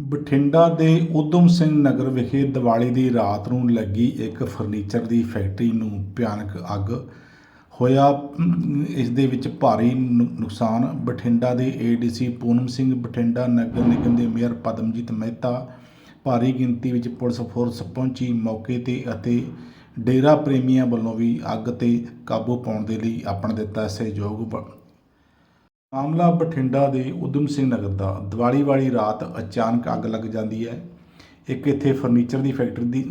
ਬਠਿੰਡਾ ਦੇ ਊਧਮ ਸਿੰਘ ਨਗਰ ਵਿਖੇ ਦੀਵਾਲੀ ਦੀ ਰਾਤ ਨੂੰ ਲੱਗੀ ਇੱਕ ਫਰਨੀਚਰ ਦੀ ਫੈਕਟਰੀ ਨੂੰ ਭਿਆਨਕ ਅੱਗ। ਹੋਇਆ ਇਸ ਦੇ ਵਿੱਚ ਭਾਰੀ ਨੁ- ਨੁਕਸਾਨ। ਬਠਿੰਡਾ ਦੇ ਏਡੀਸੀ ਪੂਨਮ ਸਿੰਘ ਬਠਿੰਡਾ ਨਗਰ ਨਿਗਮ ਦੇ ਮੇਅਰ ਪਦਮਜੀਤ ਮਹਿਤਾ, ਭਾਰੀ ਗਿਣਤੀ ਵਿੱਚ ਪੁਲਿਸ ਫੋਰਸ ਪਹੁੰਚੀ ਮੌਕੇ ਤੇ ਅਤੇ ਡੇਰਾ ਪ੍ਰੇਮੀਆਂ ਵੱਲੋਂ ਵੀ ਅੱਗ ਤੇ ਕਾਬੂ ਪਾਉਣ ਦੇ ਲਈ ਆਪਣਾ ਦਿੱਤਾ ਸਹਿਯੋਗ ਮਾਮਲਾ ਬਠਿੰਡਾ ਦੇ ਉਦਮ ਸਿੰਘ ਨਗਰ ਦਾ। ਦੀਵਾਲੀ ਵਾਲੀ ਰਾਤ ਅਚਾਨਕ ਅੱਗ ਲੱਗ ਜਾਂਦੀ ਹੈ। ਇੱਕ ਇੱਥੇ ਫਰਨੀਚਰ ਦੀ ਫੈਕਟਰੀ ਦੀ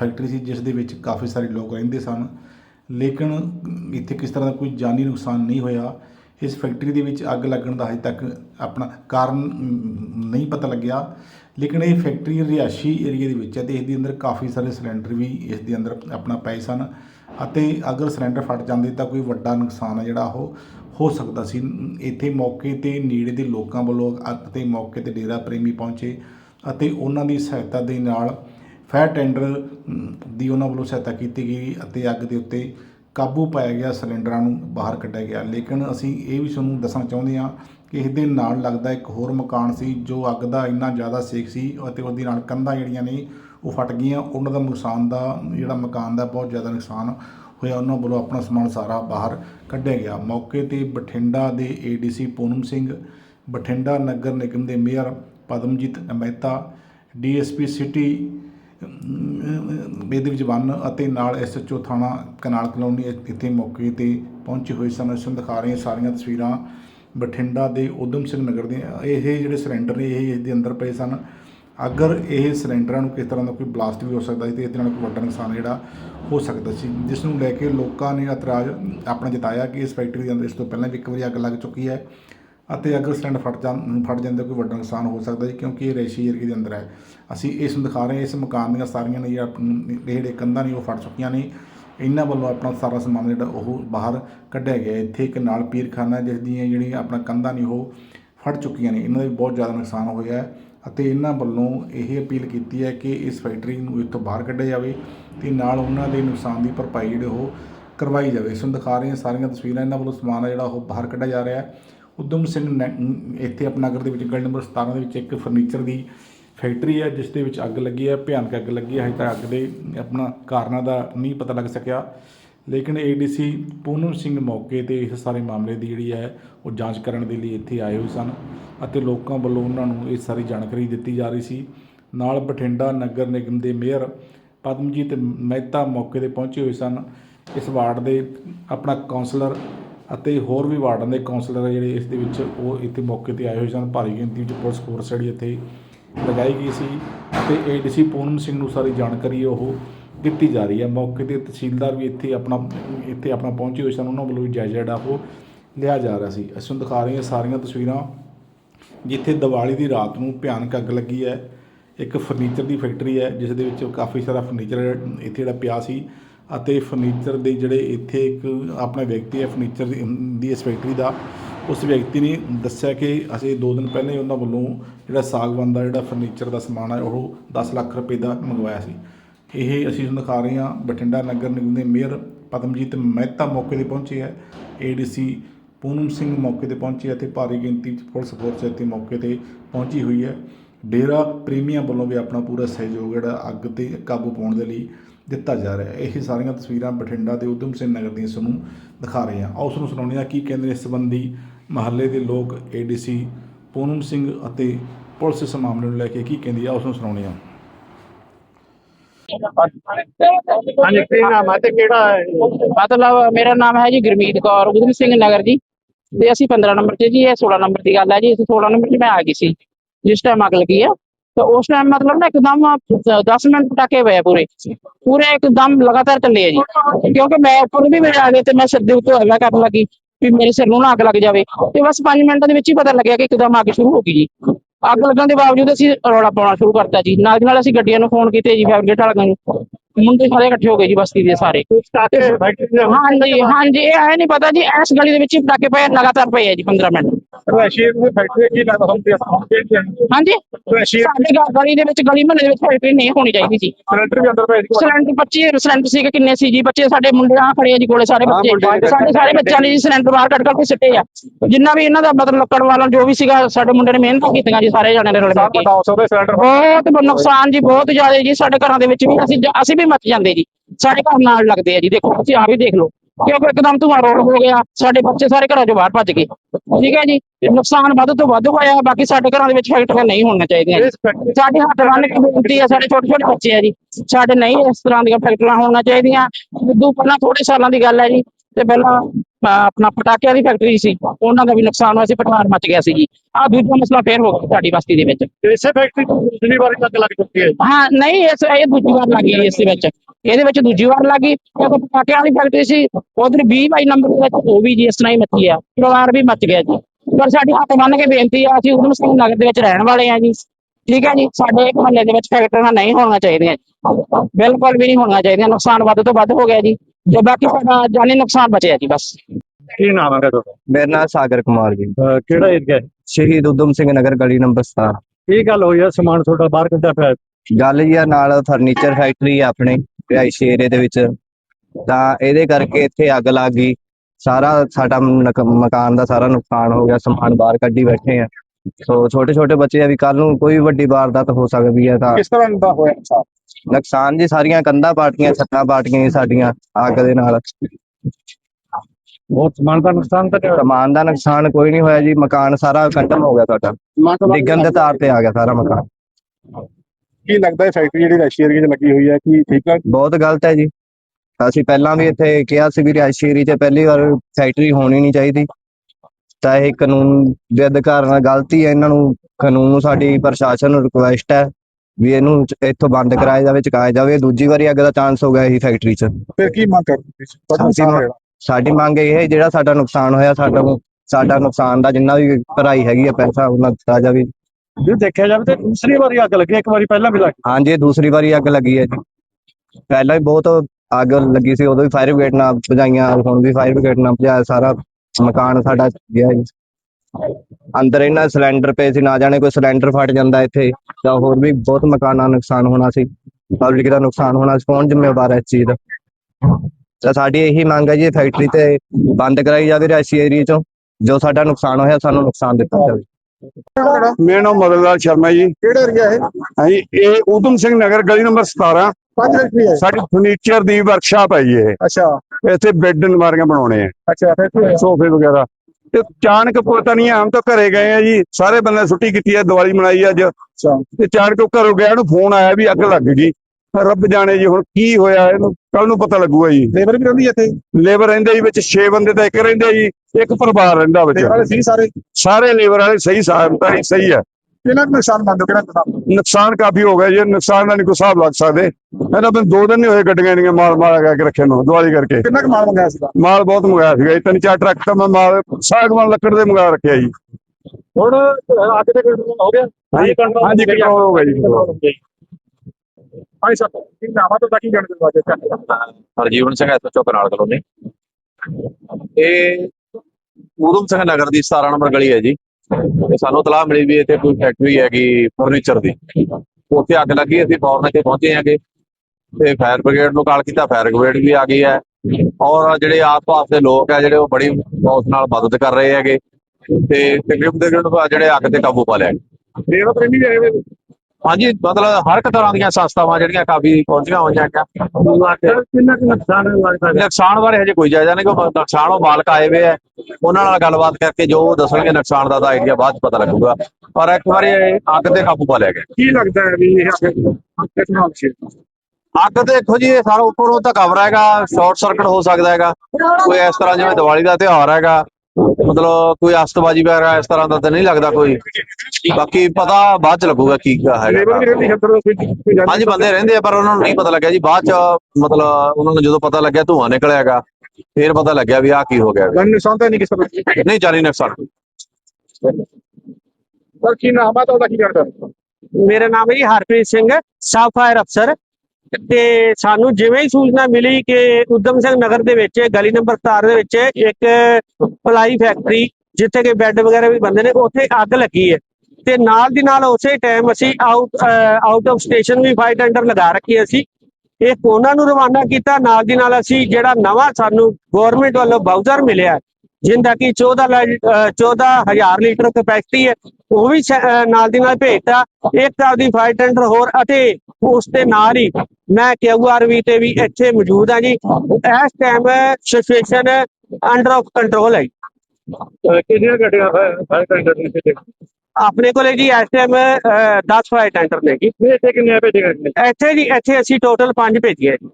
ਫੈਕਟਰੀ ਸੀ ਜਿਸ ਦੇ ਵਿੱਚ ਕਾਫੀ ਸਾਰੇ ਲੋਕ ਰਹਿੰਦੇ ਸਨ। ਲੇਕਿਨ ਇੱਥੇ ਕਿਸ ਤਰ੍ਹਾਂ ਦਾ ਕੋਈ ਜਾਨੀ ਨੁਕਸਾਨ ਨਹੀਂ ਹੋਇਆ। ਇਸ ਫੈਕਟਰੀ ਦੇ ਵਿੱਚ ਅੱਗ ਲੱਗਣ ਦਾ ਹਜੇ ਤੱਕ ਆਪਣਾ ਕਾਰਨ ਨਹੀਂ ਪਤਾ ਲੱਗਿਆ। ਲੇਕਿਨ ਇਹ ਫੈਕਟਰੀ ਰਿਹਾਇਸ਼ੀ ਏਰੀਆ ਦੇ ਵਿੱਚ ਹੈ ਤੇ ਇਸ ਦੇ ਅੰਦਰ ਕਾਫੀ ਸਾਰੇ ਸਿਲੰਡਰ ਵੀ ਇਸ ਦੇ ਅੰਦਰ ਆਪਣਾ ਪਏ ਸਨ। ਅਤੇ ਅਗਰ ਸਿਲੰਡਰ ਫਟ ਜਾਂਦੇ ਤਾਂ ਕੋਈ ਵੱਡਾ ਨੁਕਸਾਨ ਹੈ ਜਿਹੜਾ ਉਹ ਹੋ ਸਕਦਾ ਸੀ। ਇੱਥੇ ਮੌਕੇ ਤੇ ਨੇੜੇ ਦੇ ਲੋਕਾਂ ਵੱਲੋਂ ਅਤੇ ਮੌਕੇ ਤੇ ਡੇਰਾ ਪ੍ਰੇਮੀ ਪਹੁੰਚੇ ਅਤੇ ਉਹਨਾਂ ਦੀ ਸਹਾਇਤਾ ਦੇ ਨਾਲ ਫਾਇਰ ਟੈਂਡਰ ਦੀ ਉਹਨਾਂ ਵੱਲੋਂ ਸਹਾਇਤਾ ਕੀਤੀ ਗਈ ਅਤੇ ਅੱਗ ਦੇ ਉੱਤੇ ਕਾਬੂ ਪਾਇਆ ਗਿਆ, ਸਿਲੰਡਰਾਂ ਨੂੰ ਬਾਹਰ ਕੱਢਿਆ ਗਿਆ। ਲੇਕਿਨ ਅਸੀਂ ਇਹ ਵੀ ਤੁਹਾਨੂੰ ਦੱਸਣਾ ਚਾਹੁੰਦੇ ਹਾਂ ਕਿ ਇਸ ਦੇ ਨਾਲ ਲੱਗਦਾ ਇੱਕ ਹੋਰ ਮਕਾਨ ਸੀ ਜੋ ਅੱਗ ਦਾ ਇੰਨਾ ਜ਼ਿਆਦਾ ਸੇਕ ਸੀ ਅਤੇ ਉਹਦੇ ਨਾਲ ਕੰਧਾਂ ਜਿਹੜੀਆਂ ਨੇ ਉਹ ਫਟ ਗਈਆਂ। ਉਹਨਾਂ ਦਾ ਨੁਕਸਾਨ ਦਾ, ਜਿਹੜਾ ਮਕਾਨ ਦਾ ਬਹੁਤ ਜ਼ਿਆਦਾ ਨੁਕਸਾਨ ਹੋਇਆ, ਉਹਨਾਂ ਵੱਲੋਂ ਆਪਣਾ ਸਮਾਨ ਸਾਰਾ ਬਾਹਰ ਕੱਢਿਆ ਗਿਆ। ਮੌਕੇ ਤੇ ਬਠਿੰਡਾ ਦੇ ਏਡੀਸੀ ਪੂਨਮ ਸਿੰਘ, ਬਠਿੰਡਾ ਨਗਰ ਨਿਗਮ ਦੇ mayor Padamjit Mehta DSP city ਇਹਦੇ ਜਵਾਨ ਅਤੇ ਨਾਲ ਐਸਐਚਓ ਥਾਣਾ ਕਨਾਲ ਕਲੋਨੀ ਇੱਥੇ ਮੌਕੇ ਤੇ ਪਹੁੰਚੇ ਹੋਏ ਸਨ। ਅਸੀਂ ਦਿਖਾ ਰਹੇ ਸਾਰੀਆਂ ਤਸਵੀਰਾਂ ਬਠਿੰਡਾ ਦੇ ਉਦਮ ਸਿੰਘ ਨਗਰ ਦੇ। ਇਹ ਜਿਹੜੇ ਸਿਲੰਡਰ ਨੇ, ਇਹ ਇਸ ਦੇ ਅੰਦਰ ਪਏ ਸਨ। ਅਗਰ ਇਹ ਸਿਲੰਡਰਾਂ ਨੂੰ ਕਿਸ ਤਰ੍ਹਾਂ ਦਾ ਕੋਈ ਬਲਾਸਟ ਵੀ ਹੋ ਸਕਦਾ ਸੀ ਤੇ ਇਹਦੇ ਨਾਲ ਕੋਈ ਵੱਡਾ ਨੁਕਸਾਨ ਜਿਹੜਾ ਹੋ ਸਕਦਾ ਸੀ, ਜਿਸ ਨੂੰ ਲੈ ਕੇ ਲੋਕਾਂ ਨੇ ਇਤਰਾਜ਼ ਆਪਣਾ ਜਤਾਇਆ ਕਿ ਇਸ ਫੈਕਟਰੀ ਦੇ ਅੰਦਰ ਇਸ ਤੋਂ ਪਹਿਲਾਂ ਵੀ ਇੱਕ ਵਾਰੀ ਅੱਗ ਲੱਗ ਚੁੱਕੀ ਹੈ ਅਤੇ ਅਗਰ ਸਿਲੰਡਰ ਫਟ ਜਾਂ, ਫਟ ਜਾਂਦਾ ਕੋਈ ਵੱਡਾ ਨੁਕਸਾਨ ਹੋ ਸਕਦਾ ਜੀ, ਕਿਉਂਕਿ ਇਹ ਰੈਸ਼ੀ ਏਰੀਏ ਦੇ ਅੰਦਰ ਹੈ। ਅਸੀਂ ਇਸ ਨੂੰ ਦਿਖਾ ਰਹੇ ਹਾਂ, ਇਸ ਮਕਾਨ ਦੀਆਂ ਸਾਰੀਆਂ ਨੇ ਇਹ ਜਿਹੜੇ ਕੰਧਾਂ ਨੇ ਉਹ ਫਟ ਚੁੱਕੀਆਂ ਨੇ। ਇਹਨਾਂ ਵੱਲੋਂ ਆਪਣਾ ਸਾਰਾ ਸਮਾਨ ਜਿਹੜਾ ਉਹ ਬਾਹਰ ਕੱਢਿਆ ਗਿਆ ਇੱਥੇ ਇੱਕ ਨਾਲ ਪੀਰਖਾਨਾ ਜਿਸ ਦੀਆਂ ਜਿਹੜੀਆਂ ਆਪਣਾ ਕੰਧਾਂ ਨੇ ਉਹ ਫਟ ਚੁੱਕੀਆਂ ਨੇ। ਇਹਨਾਂ ਦਾ ਵੀ ਬਹੁਤ ਜ਼ਿਆਦਾ ਨੁਕਸਾਨ ਹੋਇਆ ਹੈ। ਅਤੇ ਇਹਨਾਂ ਵੱਲੋਂ ਇਹ ਅਪੀਲ ਕੀਤੀ ਹੈ ਕਿ ਇਸ ਫੈਕਟਰੀ ਨੂੰ ਇੱਥੋਂ ਬਾਹਰ ਕੱਢਿਆ ਜਾਵੇ ਤੇ ਨਾਲ ਉਹਨਾਂ ਦੇ ਨੁਕਸਾਨ ਦੀ ਭਰਪਾਈ ਜਿਹੜੀ ਉਹ ਕਰਵਾਈ ਜਾਵੇ। ਇਸ ਨੂੰ ਦਿਖਾ ਰਹੇ ਹਾਂ ਸਾਰੀਆਂ ਤਸਵੀਰਾਂ, ਇਹਨਾਂ ਵੱਲੋਂ ਸਮਾਨ ਹੈ ਜਿਹੜਾ ਉਹ ਬਾਹਰ ਕੱਢਿਆ ਜਾ ਰਿਹਾ ਹੈ। ਉਦਮ ਸਿੰਘ ਨੈ- ਇੱਥੇ ਆਪਣਾ ਨਗਰ ਦੇ ਵਿੱਚ ਗਲੀ ਨੰਬਰ 17 ਦੇ ਵਿੱਚ ਇੱਕ ਫਰਨੀਚਰ ਦੀ ਫੈਕਟਰੀ ਹੈ, ਜਿਸ ਦੇ ਵਿੱਚ ਅੱਗ ਲੱਗੀ ਹੈ, ਭਿਆਨਕ ਅੱਗ ਲੱਗੀ ਹੈ। ਹਜੇ ਤੱਕ ਅੱਗ ਦੇ ਆਪਣਾ ਕਾਰਨਾਂ ਦਾ ਨਹੀਂ ਪਤਾ ਲੱਗ ਸਕਿਆ। ਲੇਕਿਨ ਏਡੀਸੀ ਪੂਨਮ ਸਿੰਘ ਮੌਕੇ ਤੇ ਇਸ ਸਾਰੇ ਮਾਮਲੇ ਦੀ ਜਿਹੜੀ ਹੈ ਉਹ ਜਾਂਚ ਕਰਨ ਦੇ ਲਈ ਇੱਥੇ ਆਏ ਹੋਏ ਸਨ ਅਤੇ ਲੋਕਾਂ ਵੱਲੋਂ ਉਹਨਾਂ ਨੂੰ ਇਹ ਸਾਰੀ ਜਾਣਕਾਰੀ ਦਿੱਤੀ ਜਾ ਰਹੀ ਸੀ। ਨਾਲ ਬਠਿੰਡਾ ਨਗਰ ਨਿਗਮ ਦੇ ਮੇਅਰ ਪਦਮਜੀਤ ਮਹਿਤਾ ਮੌਕੇ ਤੇ ਪਹੁੰਚੇ ਹੋਏ ਸਨ। ਇਸ ਵਾਰਡ ਦੇ ਆਪਣਾ ਕਾਉਂਸਲਰ ਅਤੇ ਹੋਰ ਵੀ ਵਾਰਡਾਂ ਦੇ ਕਾਉਂਸਲਰ ਆ ਜਿਹੜੇ ਇਸ ਦੇ ਵਿੱਚ ਉਹ ਇੱਥੇ ਮੌਕੇ ਤੇ ਆਏ ਹੋਏ ਸਨ। ਭਾਰੀ ਗਿਣਤੀ ਵਿੱਚ ਪੁਲਿਸ ਫੋਰਸ ਜਿਹੜੀ ਇੱਥੇ ਲਗਾਈ ਗਈ ਸੀ ਅਤੇ ਏਡੀਸੀ ਪੂਨਮ ਸਿੰਘ ਨੂੰ ਸਾਰੀ ਜਾਣਕਾਰੀ ਉਹ ਦਿੱਤੀ ਜਾ ਰਹੀ ਹੈ। ਮੌਕੇ ਤੇ ਤਹਿਸੀਲਦਾਰ ਵੀ ਇੱਥੇ ਆਪਣਾ ਇੱਥੇ ਆਪਣਾ ਪਹੁੰਚੇ ਹੋਏ ਸਨ। ਉਹਨਾਂ ਵੱਲੋਂ ਵੀ ਜਾਇਜ਼ਾ ਜਿਹੜਾ ਉਹ ਲਿਆ ਜਾ ਰਿਹਾ ਸੀ। ਅਸੀਂ ਤੁਹਾਨੂੰ ਦਿਖਾ ਰਹੇ ਹਾਂ ਸਾਰੀਆਂ ਤਸਵੀਰਾਂ, ਜਿੱਥੇ ਦੀਵਾਲੀ ਦੀ ਰਾਤ ਨੂੰ ਭਿਆਨਕ ਅੱਗ ਲੱਗੀ ਹੈ। ਇੱਕ ਫਰਨੀਚਰ ਦੀ ਫੈਕਟਰੀ ਹੈ, ਜਿਸ ਦੇ ਵਿੱਚ ਕਾਫੀ ਸਾਰਾ ਫਰਨੀਚਰ ਇੱਥੇ ਜਿਹੜਾ ਪਿਆ ਸੀ ਅਤੇ ਫਰਨੀਚਰ ਦੇ ਜਿਹੜੇ ਇੱਥੇ ਇੱਕ ਆਪਣਾ ਵਿਅਕਤੀ ਹੈ, ਫਰਨੀਚਰ ਦੀ ਦੀ ਇਸ ਫੈਕਟਰੀ ਦਾ, ਉਸ ਵਿਅਕਤੀ ਨੇ ਦੱਸਿਆ ਕਿ ਅਸੀਂ 2 ਦਿਨ ਪਹਿਲਾਂ ਹੀ ਉਹਨਾਂ ਵੱਲੋਂ ਜਿਹੜਾ ਸਾਗਵਾਨ ਦਾ ਜਿਹੜਾ ਫਰਨੀਚਰ ਦਾ ਸਮਾਨ ਹੈ, ਉਹ 10 ਲੱਖ ਰੁਪਏ ਦਾ ਮੰਗਵਾਇਆ ਸੀ। ਇਹ ਅਸੀਂ ਤੁਹਾਨੂੰ ਦਿਖਾ ਰਹੇ ਹਾਂ ਬਠਿੰਡਾ ਨਗਰ ਨਿਗਮ ਦੇ ਮੇਅਰ ਪਦਮਜੀਤ ਮਹਿਤਾ ਮੌਕੇ ਤੇ ਪਹੁੰਚੇ ਹੈ। ਏਡੀਸੀ ਪੂਨਮ ਸਿੰਘ ਮੌਕੇ ਤੇ ਪਹੁੰਚੇ ਅਤੇ ਭਾਰੀ ਗਿਣਤੀ ਵਿੱਚ ਪੁਲਿਸ ਫੋਰਸ ਇੱਥੇ ਮੌਕੇ ਤੇ ਪਹੁੰਚੀ ਹੋਈ ਹੈ। ਡੇਰਾ ਪ੍ਰੇਮੀਆਂ ਵੱਲੋਂ ਵੀ ਆਪਣਾ ਪੂਰਾ ਸਹਿਯੋਗ ਜਿਹੜਾ ਅੱਗ ਤੇ ਕਾਬੂ ਪਾਉਣ ਦੇ ਲਈ ਦਿੱਤਾ ਜਾ ਰਿਹਾ ਹੈ। ਇਹ ਸਾਰੀਆਂ ਤਸਵੀਰਾਂ ਬਠਿੰਡਾ ਦੇ ਉਦਮ ਸਿੰਘ ਨਗਰ ਦੀਆਂ ਤੁਹਾਨੂੰ ਦਿਖਾ ਰਹੇ ਹਾਂ। ਆਓ ਤੁਹਾਨੂੰ ਸੁਣਾਉਂਦੇ ਹਾਂ ਕੀ ਕਹਿੰਦੇ ਨੇ ਇਸ ਸੰਬੰਧੀ ਮਹੱਲੇ ਦੇ ਲੋਕ ਏਡੀਸੀ ਪੂਨਮ ਸਿੰਘ ਅਤੇ ਪੁਲਿਸ ਇਸ ਮਾਮਲੇ ਨੂੰ ਲੈ ਕੇ ਕੀ ਕਹਿੰਦੀ ਆ ਉਸ ਨੂੰ ਸੁਣਾਉਂਦੇ ਹਾਂ। ਹਾਂਜੀ ਕੀ ਨਾਮ ਹੈ ਤੇ ਕਿਹੜਾ ਹੈ? ਮਤਲਬ ਮੇਰਾ ਨਾਮ ਹੈ ਜੀ ਗੁਰਮੀਤ ਕੌਰ, ਉਦਮ ਸਿੰਘ ਨਗਰ ਜੀ। ਤੇ ਅਸੀਂ 15 ਨੰਬਰ 'ਚ ਜੀ, ਇਹ 16 ਨੰਬਰ ਦੀ ਗੱਲ ਹੈ ਜੀ। ਅਸੀਂ 16 ਨੰਬਰ 'ਚ ਮੈਂ ਆ ਗਈ ਸੀ, ਜਿਸ ਟਾਈਮ ਅੱਗ ਲੱਗੀ ਆ। ਤੇ ਉਸ ਟਾਈਮ ਮਤਲਬ ਨਾ ਇੱਕਦਮ 10 ਮਿੰਟ ਪਟਾਕੇ ਹੋਏ ਆ ਪੂਰੇ। ਪੂਰੇ ਇੱਕਦਮ ਲਗਾਤਾਰ ਚੱਲੇ ਆ ਜੀ। ਕਿਉਂਕਿ ਮੈਂ ਉੱਪਰ ਵੀ ਮੇਰੇ ਆ ਗਏ ਤੇ ਮੈਂ ਸਿਰ ਦੇ ਉੱਤੇ ਹਵਾ ਕਰਨ ਲੱਗੀ ਵੀ ਮੇਰੇ ਸਿਰ ਨੂੰ ਨਾ ਅੱਗ ਲੱਗ ਜਾਵੇ। ਤੇ ਬਸ 5 ਮਿੰਟਾਂ ਦੇ ਵਿੱਚ ਹੀ ਪਤਾ ਲੱਗਿਆ ਕਿ ਇੱਕਦਮ ਅੱਗ ਲੱਗਣ ਦੇ ਬਾਵਜੂਦ ਅਸੀਂ ਰੌਲਾ ਪਾਉਣਾ ਸ਼ੁਰੂ ਕਰਤਾ ਜੀ। ਨਾਲ ਦੀ ਨਾਲ ਅਸੀਂ ਗੱਡੀਆਂ ਨੂੰ ਫੋਨ ਕੀਤੇ ਜੀ, ਫਾਇਰ ਬ੍ਰਿਗੇਡ ਵਾਲਿਆਂ ਨੂੰ। ਮੁੰਡੇ ਸਾਰੇ ਇਕੱਠੇ ਹੋ ਗਏ ਜੀ ਬਸਤੀ ਦੇ ਸਾਰੇ। ਹਾਂਜੀ ਹਾਂਜੀ ਇਹ ਹੈ ਨਹੀਂ ਪਤਾ ਜੀ ਇਸ ਗਲੀ ਦੇ ਵਿੱਚ ਹੀ ਪਟਾਕੇ ਪਏ ਲਗਾਤਾਰ ਪਏ ਆ ਜੀ 15 ਮਿੰਟ। ਰਸ਼ੀਦ ਦੀ ਫੈਕਟਰੀ ਕੀ ਲੱਗਦਾ ਹੁੰਦੀ ਹੈ ਹਾਂਜੀ? ਸਾਡੇ ਘਰ ਗਲੀ ਦੇ ਵਿੱਚ ਗਲੀ ਮਹੱਲੇ ਦੇ ਵਿੱਚ ਫੈਕਟਰੀ ਨਹੀਂ ਹੋਣੀ ਚਾਹੀਦੀ ਸੀ ਸਿਲੰਡਰ ਵੀ ਅੰਦਰ ਭੇਜ ਕੇ ਸਿਲੰਡਰ 25 ਸਿਲੰਡਰ ਸੀਗੇ ਕਿੰਨੇ ਸੀ ਜੀ? ਬੱਚੇ ਸਾਡੇ ਮੁੰਡੇ ਆ ਖੜੇ ਆ ਜੀ ਕੋਲੇ ਸਾਰੇ ਬੱਚੇ। ਸਾਡੇ ਸਾਰੇ ਬੱਚਿਆਂ ਨੇ। ਜੀ ਸਿਲੰਡਰ ਬਾਹਰ ਕੱਢ ਕੱਢ ਕੇ ਸਿੱਟੇ ਆ। ਜਿੰਨਾ ਵੀ ਇਹਨਾਂ ਦਾ ਮਤਲਬ ਲੱਕੜ ਵਾਲਾ ਜੋ ਵੀ ਸੀਗਾ ਸਾਡੇ ਮੁੰਡੇ ਨੇ ਮਿਹਨਤ ਕੀਤੀਆਂ ਜੀ ਸਾਰੇ ਜਣੇ ਨੇ ਰਲ ਮਿਲ ਕੇ। 900 ਦੇ ਸਿਲੰਡਰ। ਬਹੁਤ ਨੁਕਸਾਨ ਜੀ ਬਹੁਤ ਜ਼ਿਆਦਾ ਜੀ ਸਾਡੇ ਘਰਾਂ ਦੇ ਵਿੱਚ ਵੀ ਅਸੀਂ ਅਸੀਂ ਵੀ ਮੱਚ ਜਾਂਦੇ ਜੀ। ਸਾਡੇ ਘਰ ਨਾਲ ਲੱਗਦੇ ਆ ਜੀ। ਦੇਖੋ, ਤੁਸੀਂ ਆਪ ਹੀ ਦੇਖ ਲਓ। ਕਿਉਂਕਿ ਇੱਕਦਮ ਧੂੰਆਂ ਰੋਲ ਹੋ ਗਿਆ। ਸਾਡੇ ਬੱਚੇ ਸਾਰੇ ਘਰਾਂ ਚੋਂ ਬਾਹਰ ਭੱਜ ਗਏ। ਠੀਕ ਹੈ ਜੀ? ਨੁਕਸਾਨ ਵੱਧ ਤੋਂ ਵੱਧ ਹੋਇਆ। ਬਾਕੀ ਸਾਡੇ ਘਰਾਂ ਦੇ ਵਿੱਚ ਫੈਕਟਰੀਆਂ ਨਹੀਂ ਹੋਣੀਆਂ ਚਾਹੀਦੀਆਂ ਸਾਡੇ ਹੱਥ ਬੰਨ ਕੇ ਆ, ਸਾਡੇ ਛੋਟੇ ਛੋਟੇ ਬੱਚੇ ਆ ਜੀ। ਸਾਡੇ ਨਹੀਂ ਇਸ ਤਰ੍ਹਾਂ ਦੀਆਂ ਫੈਕਟਰੀਆਂ ਹੋਣੀਆਂ ਚਾਹੀਦੀਆਂ। ਉਦੋਂ ਪਹਿਲਾਂ ਥੋੜੇ ਸਾਲਾਂ ਦੀ ਗੱਲ ਹੈ ਜੀ। ਤੇ ਪਹਿਲਾਂ ਆਪਣਾ ਪਟਾਕਿਆਂ ਦੀ ਫੈਕਟਰੀ ਸੀ। ਉਹਨਾਂ ਦਾ ਵੀ ਨੁਕਸਾਨ ਹੋਇਆ ਸੀ ਪਟਵਾਰ ਮਚ ਗਿਆ ਸੀ ਜੀ। ਆ ਦੂਜਾ ਮਸਲਾ ਫੇਰ ਹੋ ਗਿਆ ਸਾਡੀ ਬਸਤੀ ਦੇ ਵਿੱਚ। ਇਸੇ ਫੈਕਟਰੀ ਤੋਂ ਦੂਸਰੀ ਵਾਰੀ ਤੱਕ ਲੱਗ ਚੁੱਕੀ ਹੈ। ਹਾਂ ਨਹੀਂ ਇਸ ਇਹ ਦੂਜੀ ਵਾਰ ਲੱਗੀ ਇਸ ਦੇ ਵਿੱਚ। ਇਹਦੇ ਵਿੱਚ ਦੂਜੀ ਵਾਰ ਲੱਗੀ ਕਿਉਂਕਿ ਪਟਾਕਿਆਂ ਵਾਲੀ ਫੈਕਟਰੀ ਸੀ। ਉਧਰ 20 ਬਾਈ ਨੰਬਰ ਦੇ ਵਿੱਚ ਉਹ ਵੀ ਜੀ ਇਸ ਤਰ੍ਹਾਂ ਹੀ ਮੱਚੀ ਆ। ਪਰਿਵਾਰ ਵੀ ਮੱਚ ਗਿਆ ਜੀ। ਪਰ ਸਾਡੀ ਹੱਥ ਬੰਨ ਕੇ ਬੇਨਤੀ ਆ ਅਸੀਂ ਉਧਮ ਸਿੰਘ ਨਗਰ ਦੇ ਵਿੱਚ ਰਹਿਣ ਵਾਲੇ ਆ ਜੀ। ਠੀਕ ਹੈ ਜੀ ਸਾਡੇ ਮਹੱਲੇ ਦੇ ਵਿੱਚ ਫੈਕਟਰੀਆਂ ਨਹੀਂ ਹੋਣੀਆਂ ਚਾਹੀਦੀਆਂ ਜੀ। ਬਿਲਕੁਲ ਵੀ ਨਹੀਂ ਹੋਣੀਆਂ ਚਾਹੀਦੀਆਂ ਨੁਕਸਾਨ ਵੱਧ ਤੋਂ ਵੱਧ ਹੋ ਗਿਆ ਜੀ। ਤੇ ਬਾਕੀ ਸਾਡਾ ਜਾਨੀ ਨੁਕਸਾਨ ਬਚਿਆ ਜੀ ਬਸ। ਕੀ ਨਾਮ ਹੈ ਤੁਹਾਡਾ? ਮੇਰਾ ਨਾਮ ਸਾਗਰ ਕੁਮਾਰ ਜੀ। ਕਿਹੜਾ ਏਰੀਆ ਹੈ? ਸ਼ਹੀਦ ਉਦਮ ਸਿੰਘ ਨਗਰ ਗਲੀ ਨੰਬਰ 17 ਕੀ ਗੱਲ ਹੋਈ ਹੈ ਸਮਾਨ ਤੁਹਾਡਾ ਬਾਹਰ ਕੱਢਿਆ ਪਿਆ? ਗੱਲ ਜੀ ਆ ਨਾਲ ਫਰਨੀਚਰ ਫੈਕਟਰੀ ਆ ਆਪਣੇ ਰਿਹਾਇਸ਼ੀ ਏਰੀਏ ਦੇ ਵਿੱਚ। ਤਾਂ ਇਹਦੇ ਕਰਕੇ ਇੱਥੇ ਅੱਗ ਲੱਗ ਗਈ। ਸਾਰਾ ਸਾਡਾ ਮਕਾਨ ਦਾ ਸਾਰਾ ਨੁਕਸਾਨ ਹੋ ਗਿਆ ਸਮਾਨ ਬਾਹਰ ਕੱਢੀ ਬੈਠੇ ਆ। ਸੋ ਛੋਟੇ ਛੋਟੇ ਬੱਚੇ ਆ ਵੀ ਕੱਲ ਨੂੰ ਕੋਈ ਵੱਡੀ ਵਾਰਦਾਤ ਹੋ ਸਕਦੀ ਹੈ ਤਾਂ ਕਿਸ ਤਰ੍ਹਾਂ ਦਾ ਹੋਇਆ ਨੁਕਸਾਨ? ਨੁਕਸਾਨ ਜੀ ਸਾਰੀਆਂ ਕੰਧਾਂ ਪਾਟੀਆਂ ਛੱਤਾਂ ਪਾਟੀਆਂ ਜੀ ਸਾਡੀਆਂ ਅੱਗ ਦੇ ਨਾਲ। ਬਹੁਤ ਸਮਾਨ ਦਾ ਨੁਕਸਾਨ ਤਾਂ ਨਹੀਂ ਹੋਇਆ? ਸਮਾਨ ਦਾ ਨੁਕਸਾਨ ਕੋਈ ਨਹੀਂ ਹੋਇਆ ਜੀ ਮਕਾਨ ਸਾਰਾ ਖਤਮ ਹੋ ਗਿਆ ਸਾਡਾ। ਡਿੱਗਣ ਦੇ ਤਾਰ ਤੇ ਆ ਗਿਆ ਸਾਰਾ ਮਕਾਨ। ਕੀ ਲੱਗਦਾ ਹੈ ਫੈਕਟਰੀ ਜਿਹੜੀ ਰਸ਼ੀਦ ਏਰੀਆ 'ਚ ਲੱਗੀ ਹੋਈ ਹੈ ਕੀ ਠੀਕ ਹੈ? ਬਹੁਤ ਗਲਤ ਹੈ ਜੀ। ਅਸੀਂ ਪਹਿਲਾਂ ਵੀ ਇੱਥੇ ਕਿਹਾ ਸੀ ਵੀ ਰਿਹਾਇਸ਼ੀ ਏਰੀਏ 'ਚ ਪਹਿਲੀ ਵਾਰ ਫੈਕਟਰੀ ਹੋਣੀ ਨਹੀਂ ਚਾਹੀਦੀ। ਤਾਂ ਇਹ ਕਾਨੂੰਨ ਦੇ ਅਧਿਕਾਰ ਨਾਲ ਗਲਤੀ ਹੈ। ਇਹਨਾਂ ਨੂੰ ਕਾਨੂੰਨ ਸਾਡੀ ਪ੍ਰਸ਼ਾਸਨ ਨੂੰ ਰਿਕੁਐਸਟ ਹੈ ਵੀ ਇਹਨੂੰ ਚ- ਇੱਥੋਂ ਬੰਦ ਕਰਾਇਆ ਜਾਵੇ ਚੁਕਾਇਆ ਜਾਵੇ। ਦੂਜੀ ਵਾਰੀ ਅੱਗ ਦਾ ਚਾਂਸ ਹੋ ਗਿਆ ਇਹ ਫੈਕਟਰੀ 'ਚ। ਫਿਰ ਕੀ ਮੰਗ ਕਰਦੇ ਮੰਗ- ਸਾਡੀ ਮੰਗ ਇਹ ਹੈ ਜਿਹੜਾ ਸਾਡਾ ਨੁਕਸਾਨ ਹੋਇਆ ਸਾਡਾ ਨੂੰ ਸਾਡਾ ਨੁਕਸਾਨ ਦਾ ਜਿੰਨਾ ਵੀ ਭਰਾਈ ਹੈਗੀ ਆ ਪੈਸਾ ਉਹਨਾਂ ਦਿੱਤਾ ਜਾਵੇ। ਜੇ ਦੇਖਿਆ ਜਾਵੇ ਤਾਂ ਦੂਸਰੀ ਵਾਰੀ ਅੱਗ ਲੱਗੀ ਇੱਕ ਵਾਰੀ ਪਹਿਲਾਂ ਵੀ ਲੱਗੀ ਹਾਂਜੀ ਇਹ ਦੂਸਰੀ ਵਾਰੀ ਅੱਗ ਲੱਗੀ ਹੈ ਜੀ। ਪਹਿਲਾਂ ਵੀ ਬਹੁਤ ਅੱਗ ਲੱਗੀ ਸੀ ਉਦੋਂ ਵੀ ਫਾਇਰ ਬ੍ਰਿਗੇਡ ਨਾਲ ਭਜਾਈਆਂ ਹੁਣ ਵੀ ਫਾਇਰ ਬ੍ਰਿਗੇਡ ਨਾਲ ਭਜਾਇਆ ਸਾਰਾ ਮਕਾਨ ਸਾਡਾ ਗਿਆ ਜੀ। ਅੰਦਰ ਇਹਨਾਂ ਸਿਲੰਡਰ ਪਏ ਸੀ ਨਾ ਜਾਣੇ ਕੋਈ ਸਿਲੰਡਰ ਫਟ ਜਾਂਦਾ ਇੱਥੇ। ਤਾਂ ਹੋਰ ਵੀ ਬਹੁਤ ਮਕਾਨਾਂ ਦਾ ਨੁਕਸਾਨ ਹੋਣਾ ਸੀ। ਪਬਲਿਕ ਦਾ ਨੁਕਸਾਨ ਹੋਣਾ ਸੀ ਕੌਣ ਜ਼ਿੰਮੇਵਾਰ ਹੈ ਇਸ ਚੀਜ਼ ਦਾ? ਤਾਂ ਸਾਡੀ ਇਹੀ ਮੰਗ ਹੈ ਜੀ ਇਹ ਫੈਕਟਰੀ ਤੇ ਬੰਦ ਕਰਾਈ ਜਾਵੇ ਰਿਹਾਇਸ਼ੀ ਏਰੀਏ ਚੋਂ। ਜੋ ਸਾਡਾ ਨੁਕਸਾਨ ਹੋਇਆ ਸਾਨੂੰ ਨੁਕਸਾਨ ਦਿੱਤਾ ਜਾਵੇ। ਮੇਰਾ ਨਾਮ ਮਦਨ ਲਾਲ ਸ਼ਰਮਾ ਜੀ। ਕਿਹੜਾ ਏਰੀਆ ਹੈ ਹਾਂਜੀ ਇਹ ਊਧਮ ਸਿੰਘ ਨਗਰ ਗਲੀ ਨੰਬਰ 17 ਪੰਜ ਫੈਕਟਰੀ ਹੈ ਸਾਡੀ ਫਰਨੀਚਰ ਦੀ ਵਰਕਸ਼ਾਪ ਹੈ ਜੀ ਇਹ। ਅੱਛਾ। ਇੱਥੇ ਬੈੱਡ ਅਲਮਾਰੀਆਂ ਬਣਾਉਣੇ ਆ। ਅੱਛਾ ਫੈਕਟਰੀ ਸੋਫੇ ਵਗੈਰਾ। ਤੇ ਅਚਾਨਕ ਪਤਾ ਨਹੀਂ ਆਮ ਤਾਂ ਘਰੇ ਗਏ ਆ ਜੀ। ਸਾਰੇ ਬੰਦੇ ਛੁੱਟੀ ਕੀਤੀ ਹੈ ਦੀਵਾਲੀ ਮਨਾਈ ਅੱਜ। ਤੇ ਅਚਾਨਕ ਘਰੋਂ ਗਿਆ ਨੂੰ ਫੋਨ ਆਇਆ ਵੀ ਅੱਗ ਲੱਗ ਗਈ। ਰੱਬ ਜਾਣੇ ਜੀ ਹੁਣ ਕੀ ਹੋਇਆ ਇਹਨੂੰ ਕੱਲ ਨੂੰ ਪਤਾ ਲੱਗੂਗਾ ਜੀ। ਲੇਬਰ ਵੀ ਰਹਿੰਦੀ ਇੱਥੇ? ਲੇਬਰ ਰਹਿੰਦੇ ਜੀ ਵਿੱਚ 6 ਬੰਦੇ ਤਾਂ ਇੱਕ ਰਹਿੰਦੇ ਜੀ ਇੱਕ ਪਰਿਵਾਰ ਰਹਿੰਦਾ ਵਿੱਚ। ਸਾਰੇ? ਸਾਰੇ ਲੇਬਰ ਵਾਲੇ ਸਹੀ ਤਾਂ ਸਹੀ ਹੈ ਕਿੰਨਾ ਕੁ ਨੁਕਸਾਨ ਮੰਨਦੇ ਹੋ ਕਿਹੜਾ ਨੁਕਸਾਨ ਨੁਕਸਾਨ ਕਾਫੀ ਹੋ ਗਿਆ ਜੀ ਨੁਕਸਾਨ ਦਾ ਨਹੀਂ ਕੋਈ ਹਿਸਾਬ ਲੱਗ ਸਕਦੇ। ਇਹਨਾਂ ਤੋਂ ਦੋ ਦਿਨ ਨਹੀਂ ਹੋਏ ਗੱਡੀਆਂ ਨਹੀਂ ਮਾਲ ਮਾਲ ਲਗਾ ਕੇ ਰੱਖੇ ਨੂੰ ਦਿਵਾਲੀ ਕਰਕੇ। ਕਿੰਨਾ ਕੁ ਮਾਲ ਮੰਗਾਇਆ ਸੀਗਾ? ਮਾਲ ਬਹੁਤ ਮੰਗਾਇਆ ਸੀਗਾ ਜੀ ਤਿੰਨ ਚਾਰ ਟਰੱਕ ਤਾਂ ਮੈਂ ਮਾਲ ਸਾਗਵਾਨ ਲੱਕੜ ਦੇ ਮੰਗਾ ਰੱਖਿਆ ਜੀ। ਹੁਣ ਅੱਗ ਦੇ ਕੰਟਰੋਲ ਹੋ ਗਿਆ? ਹਾਂਜੀ, ਹਾਂਜੀ, control ਹੋ ਗਿਆ ਜੀ। ਹਾਂਜੀ ਸਰ ਕੀ ਨਾਮ ਆ ਤੁਹਾਡਾ ਕੀ ਜਾਣਦੇ ਹੋ ਅੱਜ Harjeevan Singh SHO canal colony. ਇਹ ਊਧਮ ਸਿੰਘ ਨਗਰ ਦੀ 17 ਨੰਬਰ ਗਲੀ ਹੈ ਜੀ। ਤੇ ਸਾਨੂੰ ਤਲਾਹ ਮਿਲੀ ਵੀ ਇੱਥੇ ਕੋਈ ਫੈਕਟਰੀ ਹੈਗੀ ਫਰਨੀਚਰ ਦੀ। ਉੱਥੇ ਅੱਗ ਲੱਗੀ, ਅਸੀਂ ਫੌਰਨ ਇੱਥੇ ਪਹੁੰਚੇ ਹਾਂਗੇ। ਤੇ ਫਾਇਰ ਬ੍ਰਿਗੇਡ ਨੂੰ ਕਾਲ ਕੀਤਾ ਫਾਇਰ ਬ੍ਰਿਗੇਡ ਵੀ ਆ ਗਈ ਹੈ। ਔਰ ਜਿਹੜੇ ਆਸ-ਪਾਸ ਦੇ ਲੋਕ ਹੈ ਜਿਹੜੇ ਉਹ ਬੜੀ ਬਹੁਤ ਨਾਲ ਮਦਦ ਕਰ ਰਹੇ ਹੈਗੇ। ਤੇ ਤਕਰੀਬਨ ਤਕਰੀਬਨ ਜਿਹੜੇ ਅੱਗ ਤੇ ਕਾਬੂ ਪਾ ਲਿਆ। ਲੇਬਰ ਤਾਂ ਨਹੀਂ ਆਏ ਹੋਏ। ਹਾਂਜੀ ਮਤਲਬ ਹਰ ਇੱਕ ਤਰ੍ਹਾਂ ਦੀਆਂ ਸੰਸਥਾਵਾਂ ਜਿਹੜੀਆਂ ਕਾਫੀ ਪਹੁੰਚੀਆਂ ਹੋਈਆਂ ਹੈਗੀਆਂ। ਕਿੰਨਾ ਕੁ ਨੁਕਸਾਨ ਲੱਗਦਾ ਹੈ ਨੁਕਸਾਨ ਬਾਰੇ ਹਜੇ ਕੋਈ ਜਾਇਜ਼ਾ ਨਹੀਂ ਕਿ ਨੁਕਸਾਨ ਉਹ ਮਾਲਕ ਆਏ ਹੋਏ ਆ। ਉਹਨਾਂ ਨਾਲ ਗੱਲਬਾਤ ਕਰਕੇ ਜੋ ਦੱਸਣਗੇ ਨੁਕਸਾਨ ਦਾ ਤਾਂ ਆਈਡੀਆ ਬਾਅਦ ਚ ਪਤਾ ਲੱਗੂਗਾ। ਪਰ ਇੱਕ ਵਾਰੀ ਅੱਗ ਤੇ ਕਾਬੂ ਪਾ ਲਿਆ ਗਿਆ। ਕੀ ਲੱਗਦਾ ਹੈ ਵੀ ਇਹ ਅੱਗ ਸੀ? ਅੱਗ ਦੇਖੋ ਜੀ ਇਹ ਸਾਰਾ ਉੱਪਰੋਂ ਤਾਂ ਕਵਰ ਹੈਗਾ ਸ਼ਾਰਟ ਸਰਕਟ ਹੋ ਸਕਦਾ ਹੈਗਾ। ਕੋਈ ਇਸ ਤਰ੍ਹਾਂ ਜਿਵੇਂ ਦੀਵਾਲੀ ਦਾ ਤਿਉਹਾਰ ਹੈਗਾ। ਮਤਲਬ ਕੋਈ ਅਸਤਬਾਜੀ ਵਗੈਰਾ ਇਸ ਤਰ੍ਹਾਂ ਦਾ ਤਾਂ ਨਹੀਂ ਲੱਗਦਾ ਕੋਈ। ਬਾਕੀ ਪਤਾ ਬਾਅਦ ਚ ਲੱਗੂਗਾ ਕੀ ਹੈਗਾ। ਲੇਬਰ ਵੀ ਰਹਿੰਦੀ ਹੈ ਅੰਦਰ ਕੋਈ ਕੋਈ ਜਾਣੀ ਹਾਂਜੀ ਬੰਦੇ ਰਹਿੰਦੇ ਆ ਪਰ ਉਹਨਾਂ ਨੂੰ ਨਹੀਂ ਪਤਾ ਲੱਗਿਆ ਜੀ। ਬਾਅਦ ਚ ਮਤਲਬ ਉਹਨਾਂ ਨੂੰ ਜਦੋਂ ਪਤਾ ਲੱਗਿਆ ਧੂਆਂ ਨਿਕਲਿਆਗਾ ਫੇਰ ਪਤਾ ਲੱਗਿਆ ਵੀ ਆਹ ਕੀ ਹੋ ਗਿਆ ਜਾਨੀ ਨੁਕਸਾਨ ਤਾਂ ਨਹੀਂ ਕਿਸ ਤਰ੍ਹਾਂ ਨਹੀਂ ਜਾਨੀ ਨੁਕਸਾਨ। ਪਰ ਕੀ ਨਾਮ ਆ ਤੁਹਾਡਾ ਕੀ ਜਾਣਦਾ ਮੇਰਾ ਨਾਮ ਹੈ ਜੀ ਹਰਪ੍ਰੀਤ ਸਿੰਘ ਫਾਇਰ ਅਫਸਰ। ਤੇ ਸਾਨੂੰ ਜਿਵੇਂ ਹੀ ਸੂਚਨਾ ਮਿਲੀ ਕਿ ਉਦਮ ਸਿੰਘ ਨਗਰ ਦੇ ਵਿੱਚ, ਗਲੀ ਨੰਬਰ 17 ਦੇ ਵਿੱਚ ਇੱਕ ਪਲਾਈ ਫੈਕਟਰੀ ਜਿੱਥੇ ਕਿ ਬੈੱਡ ਵਗੈਰਾ ਵੀ ਬੰਦੇ ਨੇ, ਉੱਥੇ ਅੱਗ ਲੱਗੀ ਹੈ। ਤੇ ਨਾਲ ਦੀ ਨਾਲ ਉਸੇ ਟਾਈਮ ਅਸੀਂ ਆਊਟ ਆਊਟ ਆਫ ਸਟੇਸ਼ਨ ਵੀ ਫਾਇਰ ਟੈਂਡਰ ਲਗਾ ਰੱਖੀ ਅਸੀਂ। ਇਹ ਉਹਨਾਂ ਨੂੰ ਰਵਾਨਾ ਕੀਤਾ, ਨਾਲ ਦੀ ਨਾਲ ਅਸੀਂ ਜਿਹੜਾ ਨਵਾਂ ਸਾਨੂੰ ਗਵਰਨਮੈਂਟ ਵੱਲੋਂ ਬਾਊਜ਼ਰ ਮਿਲਿਆ ਜਿੰਦਾ ਕਿ 14 ਲੀ- ਅਹ 14000 ਲੀਟਰ ਕਪੈਸਿਟੀ ਹੈ ਉਹ ਵੀ ਨਾਲ ਦੀ ਨਾਲ ਭੇਜਤਾ। ਇੱਕ ਆਪਦੀ ਫਾਇਰ ਟੈਂਡਰ ਹੋਰ ਅਤੇ ਉਸ ਦੇ ਨਾਲ ਹੀ ਮੈਂ ਕਿਊਆਰਵੀ ਤੇ ਵੀ ਇੱਥੇ ਮੌਜੂਦ ਹਾਂ ਜੀ। ਇਸ time situation under of control ਹੈ ਜੀ। ਕਿੰਨੀਆਂ ਗੱਡੀਆਂ ਫਾਇਰ ਟੈਂਡਰ ਨੇ ਇੱਥੇ? ਆਪਣੇ ਕੋਲੇ ਜੀ ਇਸ ਟਾਈਮ 10 ਫਾਇਰ ਟੈਂਡਰ ਨੇ ਜੀ। ਇੱਥੇ ਕਿੰਨੀਆਂ ਭੇਜੀਆਂ ਗਈਆਂ ਇੱਥੇ ਜੀ ਇੱਥੇ ਅਸੀਂ ਟੋਟਲ 5 ਭੇਜੀਏ ਜੀ।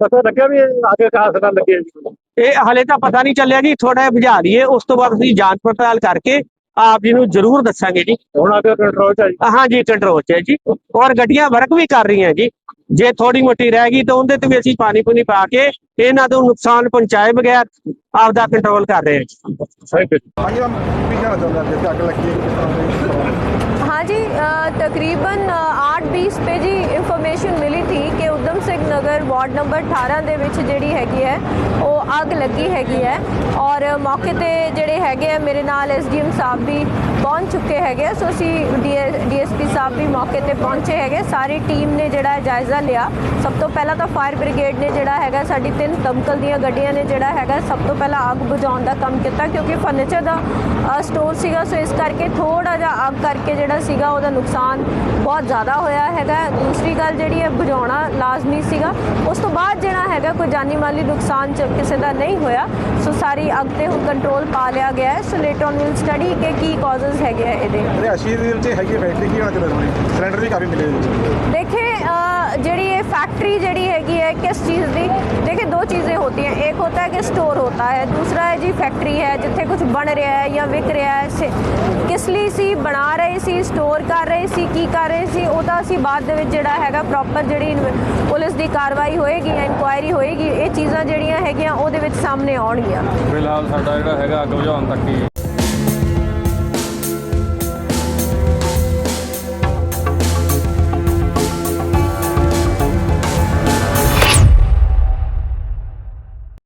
ਪਤਾ ਲੱਗਿਆ ਵੀ ਆਗੇ ਕਾਸ ਨਾਲ ਲੱਗੇ ਜੀ। ਇਹ ਹਲੇ ਤਾਂ ਪਤਾ ਨਹੀਂ ਚੱਲਿਆ ਜੀ ਥੋੜਾ ਜਿਹਾ ਬੁਝਾ ਲਈਏ ਉਸ ਤੋਂ ਬਾਅਦ ਅਸੀਂ ਜਾਂਚ ਪੜਤਾਲ ਕਰਕੇ ਆਪ ਜੀ ਨੂੰ ਜ਼ਰੂਰ ਦੱਸਾਂਗੇ ਜੀ। ਹੁਣ ਆਗੇ ਕੰਟਰੋਲ ਚ ਆ ਜੀ। ਹਾਂ ਜੀ ਕੰਟਰੋਲ 'ਚ ਹੈ ਜੀ। ਔਰ ਗੱਡੀਆਂ ਵਰਕ ਵੀ ਕਰ ਰਹੀਆਂ ਜੀ। ਜੇ ਥੋੜੀ ਮੋਟੀ ਰਹਿ ਗਈ ਤਾਂ ਉਹਦੇ ਤੇ ਵੀ ਅਸੀਂ ਪਾਣੀ ਪੂਣੀ ਪਾ ਕੇ ਇਹਨਾਂ ਤੋਂ ਨੁਕਸਾਨ ਪਹੁੰਚਾਏ ਬਗੈਰ ਆਪਦਾ ਕੰਟਰੋਲ ਕਰ ਰਹੇ ਹਾਂ ਜੀ। ਹਾਂਜੀ ਕੀ ਕਹਿਣਾ ਚਾਹੁੰਦੇ ਅੱਗ ਲੱਗੀ ਹੈ ਕਿਸ ਤਕਰੀਬਨ 8:20 ਪੇ ਜੀ ਇਨਫੋਰਮੇਸ਼ਨ ਮਿਲੀ ਥੀ ਕਿ ਉਦਮ ਸਿੰਘ ਨਗਰ ਵਾਰਡ ਨੰਬਰ 18 ਦੇ ਵਿੱਚ ਜਿਹੜੀ ਹੈਗੀ ਹੈ, ਉਹ ਅੱਗ ਲੱਗੀ ਹੈਗੀ ਹੈ ਔਰ ਮੌਕੇ ਤੇ ਜਿਹੜੇ ਹੈਗੇ ਆ, ਮੇਰੇ ਨਾਲ ਐਸਡੀਐਮ ਸਾਹਿਬ ਵੀ ਪਹੁੰਚ ਚੁੱਕੇ ਹੈਗੇ ਸੋ ਅਸੀਂ ਡੀਐਸਪੀ ਸਾਹਿਬ ਵੀ ਮੌਕੇ ਤੇ ਪਹੁੰਚੇ ਹੈਗੇ ਸਾਰੀ ਟੀਮ ਨੇ ਜਿਹੜਾ ਜਾਇਜ਼ਾ ਲਿਆ। ਸਭ ਤੋਂ ਪਹਿਲਾਂ ਤਾਂ ਫਾਇਰ ਬ੍ਰਿਗੇਡ ਨੇ ਜਿਹੜਾ ਹੈਗਾ, ਸਾਡੀ ਤਿੰਨ ਦਮਕਲ ਦੀਆਂ ਗੱਡੀਆਂ ਨੇ ਜਿਹੜਾ ਹੈਗਾ, ਸਭ ਤੋਂ ਪਹਿਲਾਂ ਅੱਗ ਬੁਝਾਉਣ ਦਾ ਕੰਮ ਕੀਤਾ ਕਿਉਂਕਿ ਫਰਨੀਚਰ ਦਾ ਸਟੋਰ ਸੀਗਾ। ਸੋ ਇਸ ਕਰਕੇ ਥੋੜਾ ਜਿਹਾ ਅੱਗ ਕਰਕੇ ਜਿਹੜਾ ਸੀਗਾ, ਉਹਦਾ ਨੁਕਸਾਨ ਬਹੁਤ ਜ਼ਿਆਦਾ ਹੋਇਆ ਹੈਗਾ। ਦੂਸਰੀ ਗੱਲ ਜਿਹੜੀ ਹੈ ਬੁਝਾਉਣਾ ਲਾਜ਼ਮੀ ਸੀਗਾ। ਉਸ ਤੋਂ ਬਾਅਦ ਜਿਹੜਾ ਹੈਗਾ ਕੋਈ ਜਾਨੀ ਮਾਲੀ ਨੁਕਸਾਨ 'ਚ ਕਿਸੇ ਦਾ ਨਹੀਂ ਹੋਇਆ। ਸੋ ਸਾਰੀ ਅੱਗ ਤੇ ਹੁਣ ਕੰਟਰੋਲ ਪਾ ਲਿਆ ਗਿਆ ਹੈ। So late on will study ਕਿ ਕੀ ਕਾਜ਼ਸ ਹੈਗੇ ਆ ਇਹਦੇ। ਰਿਆਸ਼ੀ ਦੇ ਵਿੱਚ ਹੈਗੀ ਫੈਕਟਰੀ ਕੀ ਹੋਣਾ ਚਾਹੀਦਾ ਸਿਲੰਡਰ ਵੀ ਕਾਫੀ ਮਿਲੇ ਦੇਖੇ ਜਿਹੜੀ ਇਹ फैक्ट्री ਜਿਹੜੀ ਹੈਗੀ ਹੈ किस चीज़ ਦੀ देखिए दो चीज़ें होती हैं एक होता है कि स्टोर होता है दूसरा है जी फैक्ट्री है ਜਿੱਥੇ ਕੁਝ ਬਣ ਰਿਹਾ ਹੈ ਜਾਂ ਵਿਕ ਰਿਹਾ ਹੈ ਸੇ- ਕਿਸ ਲਈ ਸੀ ਬਣਾ ਰਹੇ ਸੀ ਸਟੋਰ ਕਰ ਰਹੇ ਸੀ ਕੀ ਕਰ ਰਹੇ ਸੀ ਉਹ ਤਾਂ ਅਸੀਂ ਬਾਅਦ ਦੇ ਵਿੱਚ ਜਿਹੜਾ ਹੈਗਾ ਪ੍ਰੋਪਰ ਜਿਹੜੀ ਇਨਵ- ਪੁਲਿਸ ਦੀ ਕਾਰਵਾਈ ਹੋਏਗੀ ਜਾਂ ਇਨਕੁਆਇਰੀ ਹੋਏਗੀ ਇਹ ਚੀਜ਼ਾਂ ਜਿਹੜੀਆਂ ਹੈਗੀਆਂ ਉਹਦੇ ਵਿੱਚ ਸਾਹਮਣੇ ਆਉਣਗੀਆਂ ਫਿਲਹਾਲ ਸਾਡਾ ਜਿਹੜਾ ਹੈਗਾ ਅੱਗ ਬੁਝਾਉਣ ਤੱਕ ਹੀ